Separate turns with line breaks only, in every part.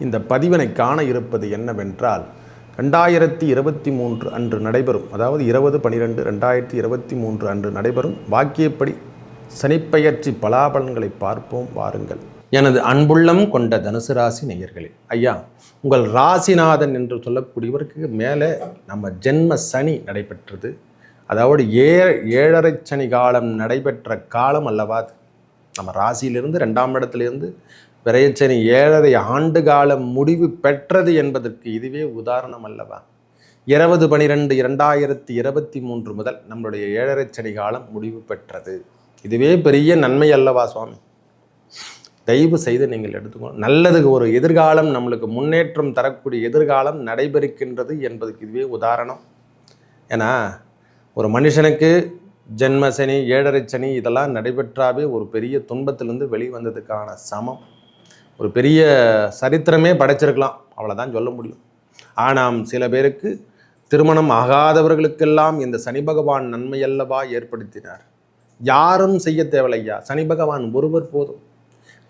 இந்த பதிவினை காண இருப்பது என்னவென்றால் ரெண்டாயிரத்தி இருபத்தி மூன்று அன்று நடைபெறும் அதாவது இருபது பனிரெண்டு ரெண்டாயிரத்தி இருபத்தி மூன்று அன்று நடைபெறும் வாக்கியப்படி சனிப்பெயர்ச்சி பலாபலன்களை பார்ப்போம் வாருங்கள். எனது அன்புள்ளம் கொண்ட தனுசு ராசி நேயர்களே ஐயா உங்கள் ராசிநாதன் என்று சொல்லக்கூடியவருக்கு மேலே நம்ம ஜென்ம சனி நடைபெற்றது. அதாவது ஏ ஏழரை சனி காலம் நடைபெற்ற காலம் அல்லவா அது? நம்ம ராசியிலிருந்து ரெண்டாம் இடத்திலிருந்து விரையச்சனி ஏழரை ஆண்டு காலம் முடிவு பெற்றது என்பதற்கு இதுவே உதாரணம் அல்லவா? இருபது பனிரெண்டு இரண்டாயிரத்தி இருபத்தி மூன்று முதல் நம்மளுடைய ஏழரை சனி காலம் முடிவு பெற்றது. இதுவே பெரிய நன்மை அல்லவா சுவாமி? தயவு செய்து நீங்கள் எடுத்துக்கணும் நல்லதுக்கு ஒரு எதிர்காலம் நம்மளுக்கு முன்னேற்றம் தரக்கூடிய எதிர்காலம் நடைபெறுகின்றது என்பதுக்கு இதுவே உதாரணம். ஏன்னா ஒரு மனுஷனுக்கு ஜென்ம சனி ஏழரை சனி இதெல்லாம் நடைபெற்றாவே ஒரு பெரிய துன்பத்திலிருந்து வெளிவந்ததுக்கான சமம். ஒரு பெரிய சரித்திரமே படைச்சிருக்கலாம். அவ்வளோதான் சொல்ல முடியும். ஆனால் சில பேருக்கு திருமணம் ஆகாதவர்களுக்கெல்லாம் இந்த சனி பகவான் நன்மையல்லவா ஏற்படுத்தினார். யாரும் செய்ய தேவையில்லையா? சனி பகவான் ஒருவர் போதும்.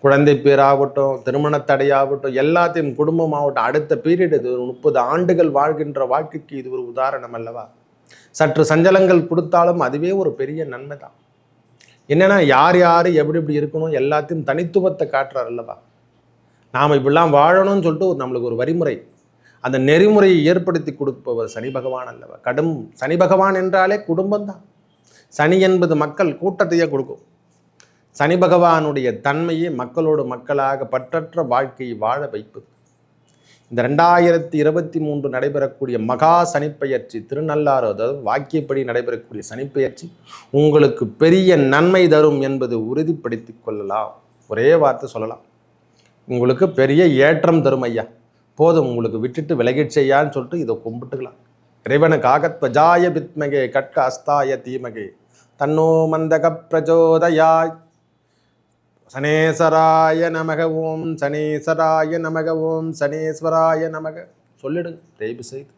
குழந்தை பேராகட்டும் திருமண தடையாகட்டும் எல்லாத்தையும் குடும்பமாகட்டும் அடுத்த பீரியட் இது ஒரு முப்பது ஆண்டுகள் வாழ்கின்ற வாழ்க்கைக்கு இது ஒரு உதாரணம் அல்லவா? சற்று சஞ்சலங்கள் கொடுத்தாலும் அதுவே ஒரு பெரிய நன்மை தான் என்னென்னா யார் யார் எப்படி எப்படி இருக்கணும் எல்லாத்தையும் தனித்துவத்தை காட்டுறார் அல்லவா? நாம் இப்படிலாம் வாழணும்னு சொல்லிட்டு ஒரு நம்மளுக்கு ஒரு வரிமுறை. அந்த நெறிமுறையை ஏற்படுத்தி கொடுப்பவர் சனி பகவான் அல்லவா? கடும் சனி பகவான் என்றாலே குடும்பம்தான். சனி என்பது மக்கள் கூட்டத்தையே கொடுக்கும். சனி பகவானுடைய தன்மையை மக்களோடு மக்களாக பற்றற்ற வாழ்க்கையை வாழ வைப்பது இந்த ரெண்டாயிரத்தி இருபத்தி மூன்று நடைபெறக்கூடிய மகா சனிப்பெயர்ச்சி திருநள்ளாறு அதாவது வாக்கியப்படி நடைபெறக்கூடிய சனிப்பெயர்ச்சி உங்களுக்கு பெரிய நன்மை தரும் என்பது உறுதிப்படுத்திக் கொள்ளலாம். ஒரே வார்த்தை சொல்லலாம். உங்களுக்கு பெரிய ஏற்றம் தரும் ஐயா. போதும் உங்களுக்கு விட்டுட்டு விலகிட் செய்யான்னு சொல்லிட்டு இதை கும்பிட்டுக்கலாம். இறைவனுக்காக துவஜாய பித்மகே கட்க அஸ்தாய தீமகே. தன்னோ மந்தக பிரஜோதயாய். சனேஸ்வராய நமக ஓம் சனேஸ்வராய நமக ஓம் சனேஸ்வராய நமக. சொல்லிடுங்க தயவு செய்து.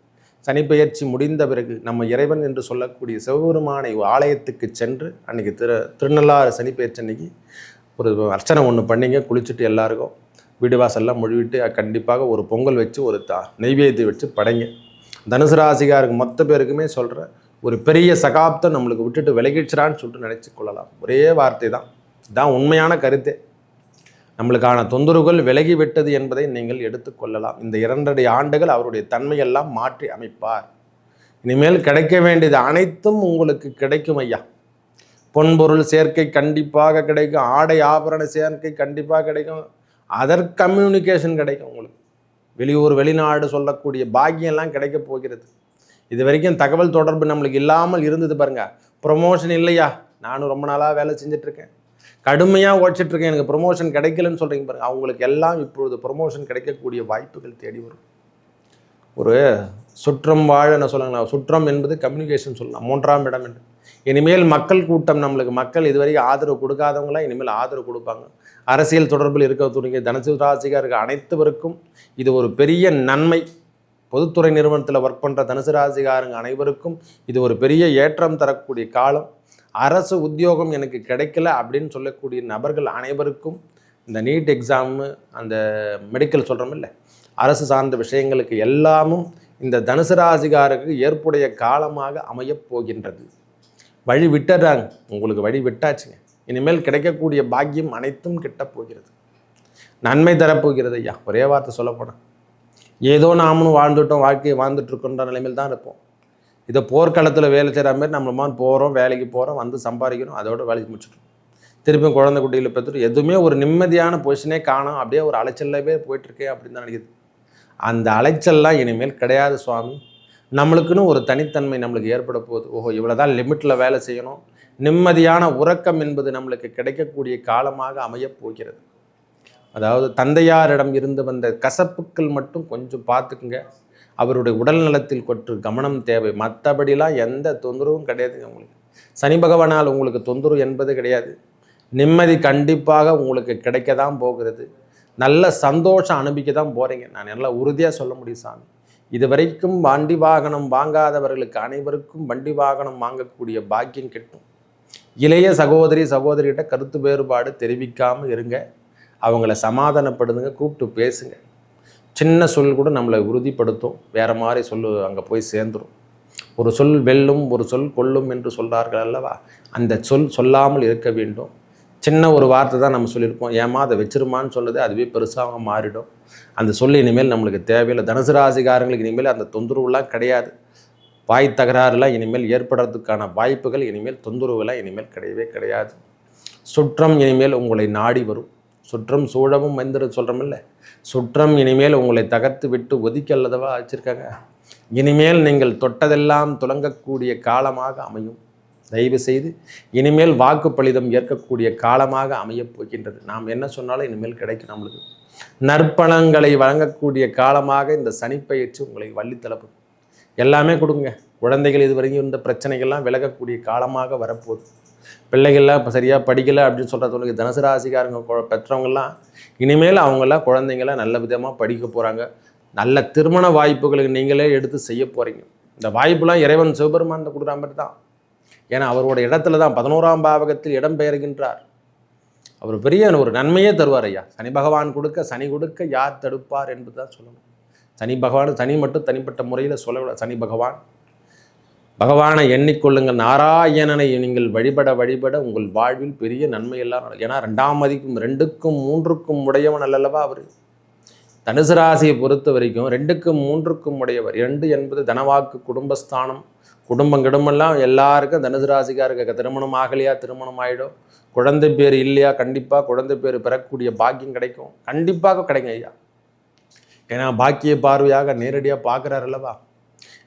சனிப்பெயர்ச்சி முடிந்த பிறகு நம்ம இறைவன் என்று சொல்லக்கூடிய சிவபெருமானை ஆலயத்துக்கு சென்று அன்னைக்கு திரு திருநள்ளாறு சனிப்பெயர்ச்சி அன்னைக்கு ஒரு அர்ச்சனை ஒன்று பண்ணிங்க குளிச்சுட்டு எல்லாருக்கும். வீடு வாசல்லாம் மொழிவிட்டு கண்டிப்பாக ஒரு பொங்கல் வச்சு ஒரு தா நெய்வேதி வச்சு படைங்க. தனுசு ராசிகாருக்கு மொத்த பேருக்குமே சொல்கிற ஒரு பெரிய சகாப்தம் நம்மளுக்கு விட்டுட்டு விலகிடுச்சிடான்னு சொல்லிட்டு நினச்சி கொள்ளலாம். ஒரே வார்த்தை தான். இதான் உண்மையான கருத்தே. நம்மளுக்கான தொந்தரவுகள் விலகி விட்டது என்பதை நீங்கள் எடுத்துக்கொள்ளலாம் இந்த இரண்டரை ஆண்டுகள் அவருடைய தன்மையெல்லாம் மாற்றி அமைப்பார். இனிமேல் கிடைக்க வேண்டியது அனைத்தும் உங்களுக்கு கிடைக்கும் ஐயா. பொன்பொருள் சேர்க்கை கண்டிப்பாக கிடைக்கும். ஆடை ஆபரண சேர்க்கை கண்டிப்பாக கிடைக்கும். அதர் கம்யூனிகேஷன் கிடைக்கும் உங்களுக்கு. வெளியூர் வெளிநாடு சொல்லக்கூடிய பாக்கியம்லாம் கிடைக்க போகிறது. இது வரைக்கும் தகவல் தொடர்பு நம்மளுக்கு இல்லாமல் இருந்தது பாருங்க. ப்ரொமோஷன் இல்லையா? நானும் ரொம்ப நாளாக வேலை செஞ்சிட்ருக்கேன். கடுமையாக ஓடிச்சிட்ருக்கேன் எனக்கு ப்ரொமோஷன் கிடைக்கலன்னு சொல்கிறீங்க பாருங்கள் அவங்களுக்கு எல்லாம் இப்பொழுது ப்ரொமோஷன் கிடைக்கக்கூடிய வாய்ப்புகள் தேடி வரும். ஒரு சுற்றம் வாழ என்ன சொல்லுங்களா சுற்றம் என்பது கம்யூனிகேஷன் சொல்லலாம். மூன்றாம் இடம் என்று. இனிமேல் மக்கள் கூட்டம் நம்மளுக்கு மக்கள் இதுவரைக்கும் ஆதரவு கொடுக்காதவங்களாம் இனிமேல் ஆதரவு கொடுப்பாங்க. அரசியல் தொடர்பில் இருக்கக்கூடிய தனுசு ராசிகாருக்கு அனைத்துவருக்கும் இது ஒரு பெரிய நன்மை. பொதுத்துறை நிறுவனத்தில் ஒர்க் பண்ணுற தனுசு ராசிகாரங்க அனைவருக்கும் இது ஒரு பெரிய ஏற்றம் தரக்கூடிய காலம். அரசு உத்தியோகம் எனக்கு கிடைக்கல அப்படின்னு சொல்லக்கூடிய நபர்கள் அனைவருக்கும் இந்த நீட் எக்ஸாமு அந்த மெடிக்கல் சொல்கிறோம் இல்லை அரசு சார்ந்த விஷயங்களுக்கு எல்லாமும் இந்த தனுசு ராசிகாருக்கு ஏற்புடைய காலமாக அமையப் போகின்றது. வழி விட்டுறாங்க. உங்களுக்கு வழி விட்டாச்சுங்க. இனிமேல் கிடைக்கக்கூடிய பாக்கியம் அனைத்தும் கிட்ட போகிறது. நன்மை தரப்போகிறது ஐயா. ஒரே வார்த்தை சொல்லப்போனால் ஏதோ நாமளும் வாழ்ந்துட்டோம் வாழ்க்கையை வாழ்ந்துட்டு நிலைமையில் தான் இருப்போம். இதை போர்க்களத்தில் வேலை செய்கிற மாதிரி நம்மளமா போகிறோம் வேலைக்கு போகிறோம் வந்து சம்பாதிக்கிறோம் அதோட வேலைக்கு முடிச்சிட்டோம். திருப்பியும் குழந்தை குட்டியில் பெற்றுட்டு எதுவுமே ஒரு நிம்மதியான பொசிஷனே காணும் அப்படியே ஒரு அலைச்சல்லவே போயிட்டுருக்கே அப்படின்னு தான் நினைக்கிது. அந்த அலைச்சல்லாம் இனிமேல் கிடையாது சுவாமி. நம்மளுக்குன்னு ஒரு தனித்தன்மை நம்மளுக்கு ஏற்பட போகுது. ஓஹோ இவ்வளோ தான் லிமிட்டில் வேலை செய்யணும். நிம்மதியான உறக்கம் என்பது நம்மளுக்கு கிடைக்கக்கூடிய காலமாக அமையப் போகிறது. அதாவது தந்தையாரிடம் இருந்து வந்த கசப்புக்கள் மட்டும் கொஞ்சம் பார்த்துக்குங்க. அவருடைய உடல் நலத்தில் கொற்று கவனம் தேவை. மற்றபடிலாம் எந்த தொந்தரவும் கிடையாதுங்க உங்களுக்கு சனி பகவானால் உங்களுக்கு தொந்தரவு என்பது கிடையாது. நிம்மதி கண்டிப்பாக உங்களுக்கு கிடைக்க தான் போகிறது. நல்ல சந்தோஷம் அனுபவிக்க தான் போகிறீங்க நான் நல்லா உறுதியாக சொல்ல முடியும் சாமி. இது வரைக்கும் வண்டி வாகனம் வாங்காதவர்களுக்கு அனைவருக்கும் வண்டி வாகனம் வாங்கக்கூடிய பாக்கியம் கிட்டும். இளைய சகோதரி சகோதரிகிட்ட கருத்து வேறுபாடு தெரிவிக்காமல் இருங்க. அவங்கள சமாதானப்படுதுங்க கூப்பிட்டு பேசுங்க. சின்ன சொல் கூட நம்மளை உறுதிப்படுத்தும். வேறு மாதிரி சொல் அங்கே போய் சேர்ந்துடும் ஒரு சொல் வெல்லும் ஒரு சொல் கொல்லும் என்று சொல்கிறார்கள் அல்லவா? அந்த சொல் சொல்லாமல் இருக்க வேண்டும். சின்ன ஒரு வார்த்தை தான் நம்ம சொல்லியிருப்போம். ஏமா அதை வச்சிருமான்னு சொன்னது அதுவே பெருசாக மாறிடும். அந்த சொல் இனிமேல் நம்மளுக்கு தேவையில்லை. தனுசு ராசிகாரங்களுக்கு இனிமேல் அந்த தொந்தரவுலாம் கிடையாது. வாய் தகராறுலாம் இனிமேல் ஏற்படுறதுக்கான வாய்ப்புகள் இனிமேல் தொந்தரவுலாம் இனிமேல் கிடையவே கிடையாது. சுற்றம் இனிமேல் உங்களை நாடி வரும். சுற்றம் சூழவும் வந்துரு சொல்கிறோமில்ல சுற்றம் இனிமேல் உங்களை தகர்த்து விட்டு ஒதுக்கி அல்லதவா வச்சுருக்காங்க இனிமேல் நீங்கள் தொட்டதெல்லாம் துலங்கக்கூடிய காலமாக அமையும். தயவு செய்து இனிமேல் வாக்குப்பளிதம் ஏற்கக்கூடிய காலமாக அமையப் போகின்றது. நாம் என்ன சொன்னாலும் இனிமேல் கிடைக்கும் நம்மளுக்கு. நற்பணங்களை வழங்கக்கூடிய காலமாக இந்த சனிப்பயிற்சி உங்களை வள்ளித்தளப்பு எல்லாமே கொடுங்க. குழந்தைகள் இதுவரைக்கும் இந்த பிரச்சனைகள்லாம் விலகக்கூடிய காலமாக வரப்போகுது. பிள்ளைகள்லாம் இப்போ சரியாக படிக்கலை அப்படின்னு சொல்கிறவங்களுக்கு தனுசு ராசிக்காரங்க பெற்றவங்கலாம் இனிமேல் அவங்களாம் குழந்தைங்களாம் நல்ல விதமாக படிக்க போகிறாங்க நல்ல திருமண வாய்ப்புகளுக்கு நீங்களே எடுத்து செய்ய போகிறீங்க இந்த வாய்ப்புலாம் இறைவன் சிவபெருமான் கொடுக்குற மாதிரி தான். ஏன்னா அவரோட இடத்துல தான் பதினோராம் பாவகத்தில் இடம் பெயர்கின்றார் அவர் பெரிய ஒரு நன்மையே தருவார் ஐயா. சனி பகவான் கொடுக்க சனி கொடுக்க யார் தடுப்பார் என்று தான் சொல்லணும். சனி பகவான் சனி மட்டும் தனிப்பட்ட முறையில் சொல்லக்கூடாது சனி பகவான். பகவானை எண்ணிக்கொள்ளுங்கள். நாராயணனை நீங்கள் வழிபட வழிபட உங்கள் வாழ்வில் பெரிய நன்மை எல்லாம் ஏன்னா ரெண்டாம் மதிக்கும் ரெண்டுக்கும் மூன்றுக்கும் உடையவன் அல்லவா அவர்? தனுசு ராசியை பொறுத்த வரைக்கும் ரெண்டுக்கும் மூன்றுக்கும் உடையவர். ரெண்டு என்பது தனவாக்கு குடும்பஸ்தானம் குடும்பம் கிடும்பெல்லாம் எல்லாருக்கும் தனுசு ராசிக்காருக்கு திருமணம் ஆகலையா திருமணம் ஆகிடும் குழந்தை பேர் இல்லையா? கண்டிப்பாக குழந்தை பேர் பெறக்கூடிய பாக்கியம் கிடைக்கும். கண்டிப்பாக கிடைக்கும் ஐயா. ஏன்னா பாக்கிய பார்வையாக நேரடியாக பார்க்குறார் அல்லவா?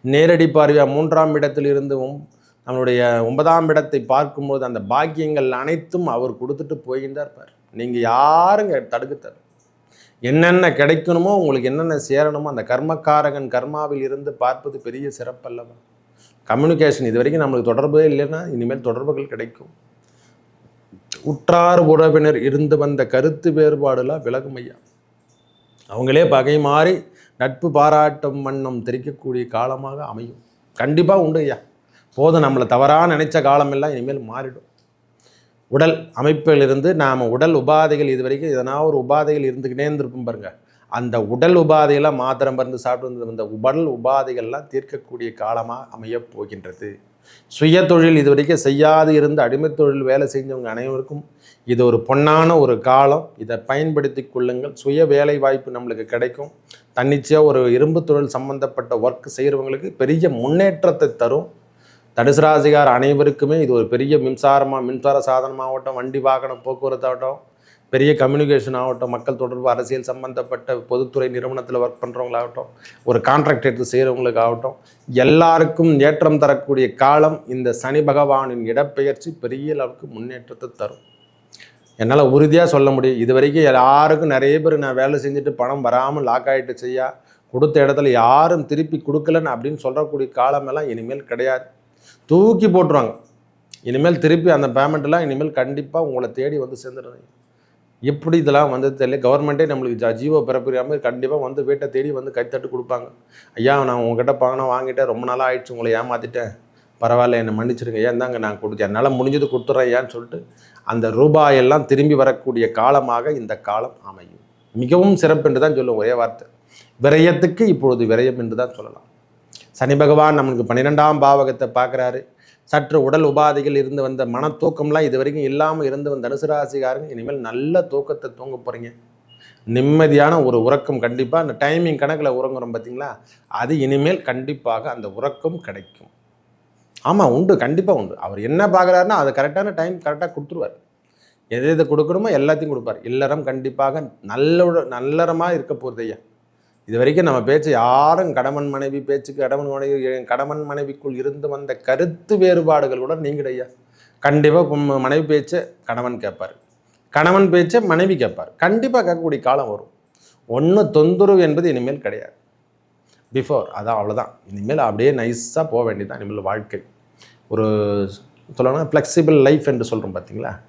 நேரடி பார்வையாக மூன்றாம் இடத்தில் இருந்தும் நம்மளுடைய ஒன்பதாம் இடத்தை பார்க்கும்போது அந்த பாக்கியங்கள் அனைத்தும் அவர் கொடுத்துட்டு போகின்றா இருப்பார் நீங்கள் யாருங்க தடுக்கத்தர்? என்னென்ன கிடைக்கணுமோ உங்களுக்கு என்னென்ன சேரணுமோ அந்த கர்மக்காரகன் கர்மாவில் இருந்து பார்ப்பது பெரிய சிறப்பல்லவா கம்யூனிகேஷன் இது வரைக்கும் நம்மளுக்கு தொடர்பே இல்லைன்னா இனிமேல் தொடர்புகள் கிடைக்கும். உற்றார் உறவினர் இருந்து வந்த கருத்து வேறுபாடுலாம் விலகும் ஐயா. அவங்களே பகை மாறி நட்பு பாராட்டும் வண்ணம் தெரிக்கக்கூடிய காலமாக அமையும். கண்டிப்பாக உண்டு ஐயா. போதும் நம்மளை தவறாக நினைச்ச காலமெல்லாம் இனிமேல் மாறிடும். உடல் அமைப்பிலிருந்து நாம் உடல் உபாதைகள் இது வரைக்கும் எதனா ஒரு உபாதைகள் இருந்துக்கிட்டே இருந்திருப்போம் பாருங்க. அந்த உடல் உபாதையெல்லாம் மாத்திரம் மருந்து சாப்பிட்டு வந்த அந்த உடல் உபாதைகள்லாம் தீர்க்கக்கூடிய காலமாக அமையப் போகின்றது. சுய தொழில் இது வரைக்கும் செய்யாது இருந்து அடிமைத் தொழில் வேலை செஞ்சவங்க அனைவருக்கும் இது ஒரு பொன்னான ஒரு காலம். இதை பயன்படுத்தி கொள்ளுங்கள். சுய வேலை வாய்ப்பு நம்மளுக்கு கிடைக்கும். தன்னிச்சையாக ஒரு இரும்பு தொழில் சம்பந்தப்பட்ட ஒர்க் செய்கிறவங்களுக்கு பெரிய முன்னேற்றத்தை தரும். தனுசு ராசிகார் அனைவருக்குமே இது ஒரு பெரிய மின்சாரமாக மின்சார சாதனமாகட்டும் வண்டி வாகனம் போக்குவரத்து ஆகட்டும் பெரிய கம்யூனிகேஷன் ஆகட்டும் மக்கள் தொடர்பு அரசியல் சம்பந்தப்பட்ட பொதுத்துறை நிறுவனத்தில் ஒர்க் பண்ணுறவங்களாகட்டும் ஒரு கான்ட்ராக்ட் எடுத்து செய்கிறவங்களுக்காகட்டும் எல்லாருக்கும் ஏற்றம் தரக்கூடிய காலம் இந்த சனி பகவானின் இடப்பெயர்ச்சி பெரிய அளவுக்கு முன்னேற்றத்தை தரும். என்னால் உறுதியாக சொல்ல முடியும். இது வரைக்கும் எல்லாருக்கும் நிறைய பேர் நான் வேலை செஞ்சுட்டு பணம் வராமல் லாக் ஆகிட்டு செய்யா கொடுத்த இடத்துல யாரும் திருப்பி கொடுக்கலன்னு அப்படின்னு சொல்லக்கூடிய காலமெல்லாம் இனிமேல் கிடையாது. தூக்கி போட்டுருவாங்க. இனிமேல் திருப்பி அந்த பேமெண்ட்லாம் இனிமேல் கண்டிப்பாக உங்களை தேடி வந்து சேர்ந்துடுறீங்க எப்படி இதெல்லாம் வந்து தெரியல. கவர்மெண்ட்டே நம்மளுக்கு ஜ- ஜீவோ பிறப்பிக்காமல் கண்டிப்பாக வந்து வீட்டை தேடி வந்து கைத்தட்டு கொடுப்பாங்க. ஐயா நான் உங்ககிட்ட பணம் வாங்கிட்டேன். ரொம்ப நாளாக ஆயிடுச்சு. உங்களை ஏமாற்றிட்டேன் பரவாயில்ல என்னை மன்னிச்சிருங்க. ஏன் தாங்க நான் கொடுத்தேன். என்னால் முடிஞ்சது கொடுத்துட்றேன் ஏன்னு சொல்லிட்டு அந்த ரூபாயெல்லாம் திரும்பி வரக்கூடிய காலமாக இந்த காலம் அமையும். மிகவும் சிறப்பு என்று தான் சொல்லுவோம் ஒரே வார்த்தை. விரயத்துக்கு இப்பொழுது விரயம் என்று தான் சொல்லலாம். சனி பகவான் நம்மளுக்கு பன்னிரெண்டாம் பாவகத்தை பார்க்குறாரு. சற்று உடல் உபாதைகள் இருந்து வந்த மன தூக்கம்லாம் இது வரைக்கும் இல்லாமல் இருந்து வந்த தனுசு இனிமேல் நல்ல தூக்கத்தை தூங்க போகிறீங்க நிம்மதியான ஒரு உறக்கம் கண்டிப்பாக அந்த டைமிங் கணக்கில் உறங்குறோம் பார்த்தீங்களா அது இனிமேல் கண்டிப்பாக அந்த உறக்கம் கிடைக்கும். ஆமாம் உண்டு கண்டிப்பாக உண்டு. அவர் என்ன பார்க்குறாருன்னா அது கரெக்டான டைம் கரெக்டாக கொடுத்துருவார். எது எது கொடுக்கணுமோ எல்லாத்தையும் கொடுப்பார். இல்லறம் கண்டிப்பாக நல்ல நல்லறமாக இருக்க போகிறது ஐயா. இது வரைக்கும் நம்ம பேச்சு யாரும் கடமன் மனைவி பேச்சுக்கு கடமன் மனைவி கடமன் மனைவிக்குள் இருந்து வந்த கருத்து வேறுபாடுகளுடன் நீங்கள் ஐயா. கண்டிப்பாக மனைவி பேச்சை கணவன் கேட்பார். கணவன் பேச்சை மனைவி கேட்பார். கண்டிப்பாக கேட்கக்கூடிய காலம் வரும். ஒன்று தொந்தரவு என்பது இனிமேல் கிடையாது. பிஃபோர் அதான் அவ்வளோதான் இனிமேல் அப்படியே நைஸாக போக வேண்டியதான் இனிமேல் வாழ்க்கை. ஒரு சொல்லணும்னா ஃப்ளெக்சிபிள் லைஃப் என்று சொல்கிறோம் பார்த்தீங்களா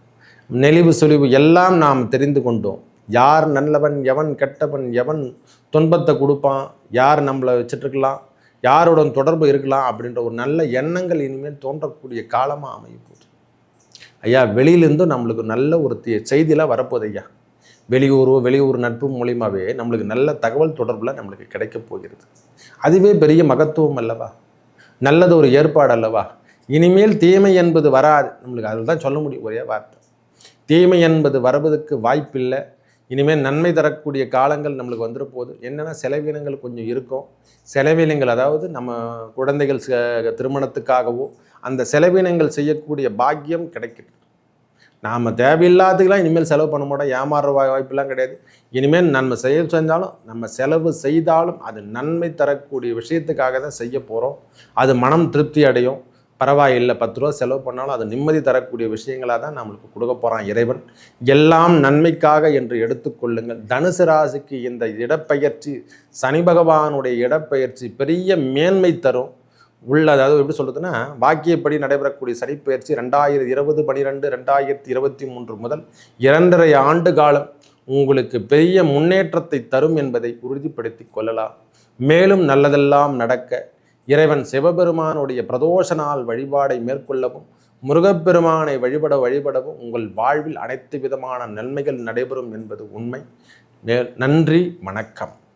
நெளிவு சுழிவு எல்லாம் நாம் தெரிந்து கொண்டோம். யார் நல்லவன் எவன் கெட்டவன் எவன் துன்பத்தை கொடுப்பான் யார் நம்மளை வச்சிட்ருக்கலாம் யாருடன் தொடர்பு இருக்கலாம் அப்படின்ற ஒரு நல்ல எண்ணங்கள் இனிமேல் தோன்றக்கூடிய காலமாக அமையும் போகுது. ஐயா வெளியிலேருந்தும் நம்மளுக்கு நல்ல ஒரு தி- செய்தியெல்லாம் வரப்போகுது ஐயா. வெளியூரோ வெளியூர் நட்பு மூலியமாகவே நம்மளுக்கு நல்ல தகவல் தொடர்பில் நம்மளுக்கு கிடைக்க போகிறது. அதுவே பெரிய மகத்துவம் அல்லவா? நல்லது ஒரு ஏற்பாடு அல்லவா? இனிமேல் தீமை என்பது வராது. நம்மளுக்கு அதில் தான் சொல்ல முடியும் ஒரே வார்த்தை. தீமை என்பது வருவதற்கு வாய்ப்பில்லை. இனிமேல் நன்மை தரக்கூடிய காலங்கள் நம்மளுக்கு வந்துட போகுது என்னென்னா செலவினங்கள் கொஞ்சம் இருக்கும். செலவினங்கள் அதாவது நம்ம குழந்தைகள் ச- திருமணத்துக்காகவோ அந்த செலவினங்கள் செய்யக்கூடிய பாக்கியம் கிடைக்கிது. நாம் தேவையில்லாததுக்கெல்லாம் இனிமேல் செலவு பண்ண மாட்டோம். ஏமாறுற வாய்ப்பெல்லாம் கிடையாது. இனிமேல் நம்ம செய்ய செஞ்சாலும் நம்ம செலவு செய்தாலும் அது நன்மை தரக்கூடிய விஷயத்துக்காக தான் செய்ய போகிறோம் அது மனம் திருப்தி அடையும். பரவாயில்லை பத்து ரூபா செலவு பண்ணாலும் அது நிம்மதி தரக்கூடிய விஷயங்களாக தான் நம்மளுக்கு கொடுக்க போகிறான் இறைவன். எல்லாம் நன்மைக்காக என்று எடுத்துக்கொள்ளுங்கள் தனுசு ராசிக்கு இந்த இடப்பெயர்ச்சி சனி பகவானுடைய இடப்பெயர்ச்சி பெரிய மேன்மை தரும். உள்ள அதாவது எப்படி சொல்கிறதுன்னா வாக்கியப்படி நடைபெறக்கூடிய சரிப்பயிற்சி ரெண்டாயிரத்தி இருபது பனிரெண்டு ரெண்டாயிரத்தி இருபத்தி மூன்று முதல் இரண்டரை ஆண்டு காலம் உங்களுக்கு பெரிய முன்னேற்றத்தை தரும் என்பதை உறுதிப்படுத்தி கொள்ளலாம். மேலும் நல்லதெல்லாம் நடக்க இறைவன் சிவபெருமானுடைய பிரதோஷ நாள் வழிபாடை மேற்கொள்ளவும் முருகப்பெருமானை வழிபட வழிபடவும் உங்கள் வாழ்வில் அனைத்து விதமான நன்மைகள் நடைபெறும் என்பது உண்மை. நன்றி வணக்கம்.